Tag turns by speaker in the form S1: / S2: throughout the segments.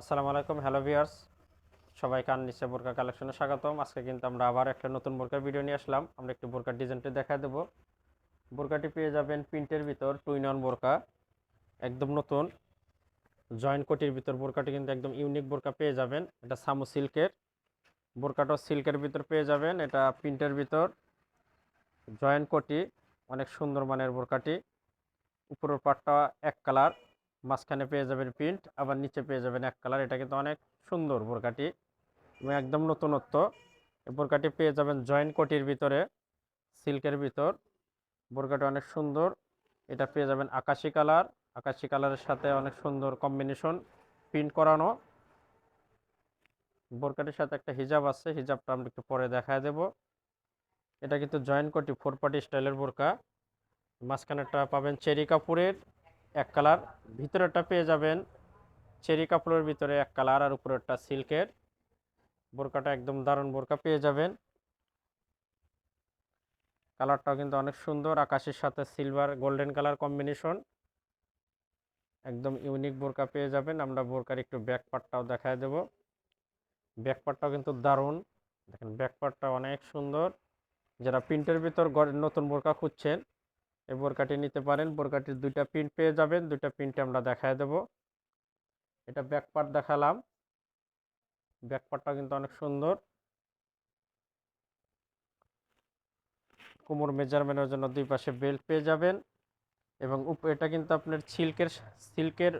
S1: আসসালামু আলাইকুম, hello viewers. সবাইকে আননিসে বোরকা কালেকশনে স্বাগতম। আজকে কিন্তু আমরা আবার একটা নতুন বোরকার ভিডিও নিয়ে আসলাম। আমরা একটু বোরকার ডিজাইনটি দেখা দেবো। বোরকাটি পেয়ে যাবেন প্রিন্টের ভিতর টুইন অন বোরকা, একদম নতুন। জয়েন্ট কোটির ভিতর বোরকাটি কিন্তু একদম ইউনিক বোরকা পেয়ে যাবেন। এটা সামু সিল্কের। বোরকাটাও সিল্কের ভিতর পেয়ে যাবেন। এটা প্রিন্টের ভিতর জয়েন্ট কোটি, অনেক সুন্দর মানের বোরকাটি। উপরের পাটটা এক কালার। মাঝখানে পেয়ে যাবেন প্রিন্ট আবার নিচে পেয়ে যাবেন এক কালার এটা কিন্তু অনেক সুন্দর বোরকাটি এবং একদম নতুনত্ব। এই বোরকাটি পেয়ে যাবেন জয়েন্ট কোটির ভিতরে, সিল্কের ভিতর। বোরকাটি অনেক সুন্দর। এটা পেয়ে যাবেন আকাশি কালার আকাশি কালারের সাথে অনেক সুন্দর কম্বিনেশন প্রিন্ট করানো। বোরকাটির সাথে একটা হিজাব আছে, হিজাবটা আমরা একটু পরে দেখায় দেব। এটা কিন্তু জয়েন্ট কোটি ফোর পার্টি স্টাইলের বোরকা। মাঝখানেরটা পাবেন চেরি কাপড়ের এক কালার, ভিতরেরটা পেয়ে যাবেন চেরি কাপড়ের ভিতরে এক কালার আর উপরেরটা সিল্কের। বোরকাটা একদম দারুণ বোরকা পেয়ে যাবেন। কালারটাও কিন্তু অনেক সুন্দর, আকাশের সাথে সিলভার গোল্ডেন কালার কম্বিনেশন। একদম ইউনিক বোরকা পেয়ে যাবেন। আমরা বোরকার একটু ব্যাক পার্টটাও দেখায় দেব। ব্যাক পার্টটাও কিন্তু দারুণ। দেখেন, ব্যাক পার্টটা অনেক সুন্দর। যারা প্রিন্টের ভিতর নতুন বোরকা খুঁজছেন এই বোরকাটি নিতে পারেন। বোরকাটির দুইটা প্রিন্ট পেয়ে যাবেন। দুইটা প্রিন্টে আমরা দেখায় দেব। এটা ব্যাক পার্ট দেখালাম। ব্যাক পার্টটা কিন্তু অনেক সুন্দর। কোমর মেজারমেন্টের জন্য দুই পাশে বেল্ট পেয়ে যাবেন এবং এটা কিন্তু আপনার সিল্কের সিল্কের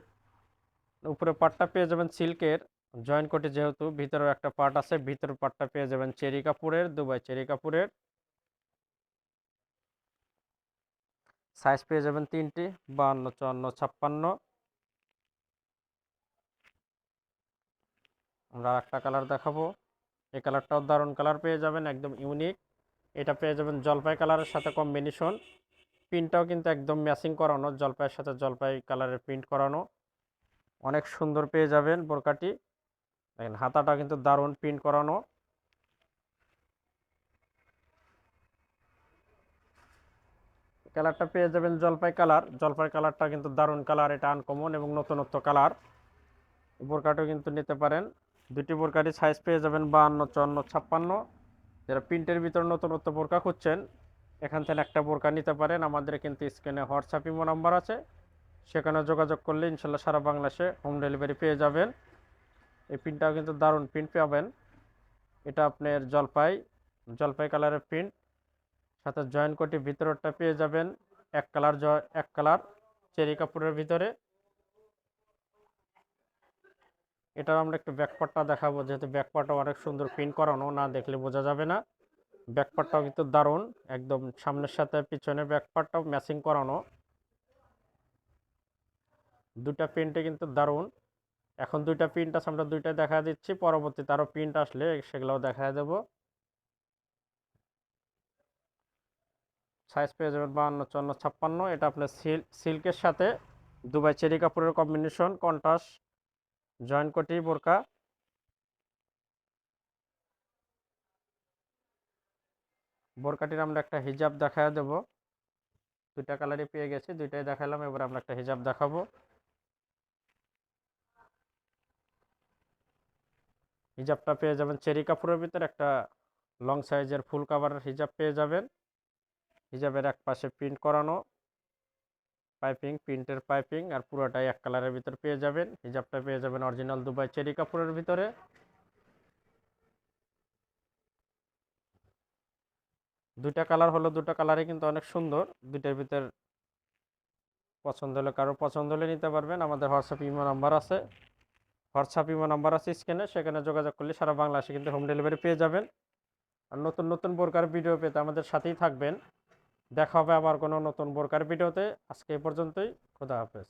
S1: উপরে পার্টটা পেয়ে যাবেন সিল্কের জয়েন্ট কোটে যেহেতু ভিতরেও একটা পার্ট আছে, ভিতরের পার্টটা পেয়ে যাবেন চেরি কাপড়ের, দুবাই চেরি কাপড়ের। সাইজ পেয়ে যাবেন তিনটি, বাহান্ন, চুয়ান্ন, ছাপ্পান্ন। আমরা একটা কালার দেখাবো। এই কালারটাও দারুণ কালার পেয়ে যাবেন, একদম ইউনিক। এটা পেয়ে যাবেন জলপাই কালারের সাথে কম্বিনেশন। প্রিন্টটাও কিন্তু একদম ম্যাচিং করানো, জলপাইয়ের সাথে জলপাই কালারের প্রিন্ট করানো। অনেক সুন্দর পেয়ে যাবেন বোরকাটি। দেখেন, হাতাটা কিন্তু দারুণ প্রিন্ট করানো। কালারটা পেয়ে যাবেন জলপাই কালার। জলপাই কালারটা কিন্তু দারুণ কালার, এটা আনকমন এবং নতুনত্ব কালার। বোরকাটাও কিন্তু নিতে পারেন। দুটি বোরকারই সাইজ পেয়ে যাবেন বাহান্ন, চুয়ান্ন, ছাপ্পান্ন। যারা প্রিন্টের ভিতর নতুনত্ব বোরকা খুঁজছেন, এখান থেকে একটা বোরকা নিতে পারেন। আমাদের কিন্তু স্ক্রিনে হোয়াটসঅ্যাপ ইমো নাম্বার আছে। সেখানে যোগাযোগ করলে ইনশাল্লাহ সারা বাংলাদেশে হোম ডেলিভারি পেয়ে যাবেন। এই প্রিন্টটাও কিন্তু দারুণ প্রিন্ট পাবেন। এটা আপনার জলপাই জলপাই কালারের প্রিন্ট সাথে জয়েন্ট কোটি ভিতরটা পেয়ে যাবেন। এক কালার এক কালার চেরি কাপড়ের ভিতরে। এটার আমরা একটু ব্যাকপার্টটা দেখাবো, যেহেতু ব্যাকপার্টটা অনেক সুন্দর প্রিন্ট করানো, না দেখলে বোঝা যাবে না। ব্যাকপার্টটাও কিন্তু দারুণ, একদম সামনের সাথে পিছনে ব্যাকপার্টটাও ম্যাচিং করানো। দুটা প্রিন্টে কিন্তু দারুণ। এখন দুইটা প্রিন্ট আছে, আমরা দুইটা দেখা দিচ্ছি, পরবর্তীতে আরও প্রিন্ট আসলে সেগুলোও দেখা দেব। সাইজ পেয়ে যাবেন বাহান্ন, চুয়ান্ন, ছাপ্পান্ন। এটা আপনার সিল্ক সিল্কের সাথে দুবাই চেরি কাপড়ের কম্বিনেশন কন্ট্রাস্ট জয়েন্ট কোটি বোরকা। বোরকাটির আমরা একটা হিজাব দেখায় দেব। দুইটা কালারই পেয়ে গেছি, দুইটাই দেখালাম, এবার আমরা একটা হিজাব দেখাবো। হিজাবটা পেয়ে যাবেন চেরি কাপড়ের ভিতরে, একটা লং সাইজের ফুল কাভারের হিজাব পেয়ে যাবেন। হিজাবের এক পাশে প্রিন্ট করানো পাইপিং প্রিন্টের পাইপিং আর পুরোটাই এক কালারের ভিতর পেয়ে যাবেন। হিজাবটা পেয়ে যাবেন অরিজিনাল দুবাই চেরি কাপড়ের ভিতরে। দুইটা কালার হলো, দুটো কালারই কিন্তু অনেক সুন্দর। দুইটার ভিতর পছন্দ হলে কারও পছন্দ হলে নিতে পারবেন। আমাদের হোয়াটসঅ্যাপ ইমো নাম্বার আছে। হোয়াটসঅ্যাপ ইমো নাম্বার আছে স্ক্রিনে। সেখানে যোগাযোগ করলে সারা বাংলাদেশে কিন্তু হোম ডেলিভারি পেয়ে যাবেন। আর নতুন নতুন বোরকার ভিডিও পেতে আমাদের সাথেই থাকবেন। দেখা হবে আবার কোনো নতুন বোরকার ভিডিওতে। আজকে এই পর্যন্তই খোদা হাফেজ।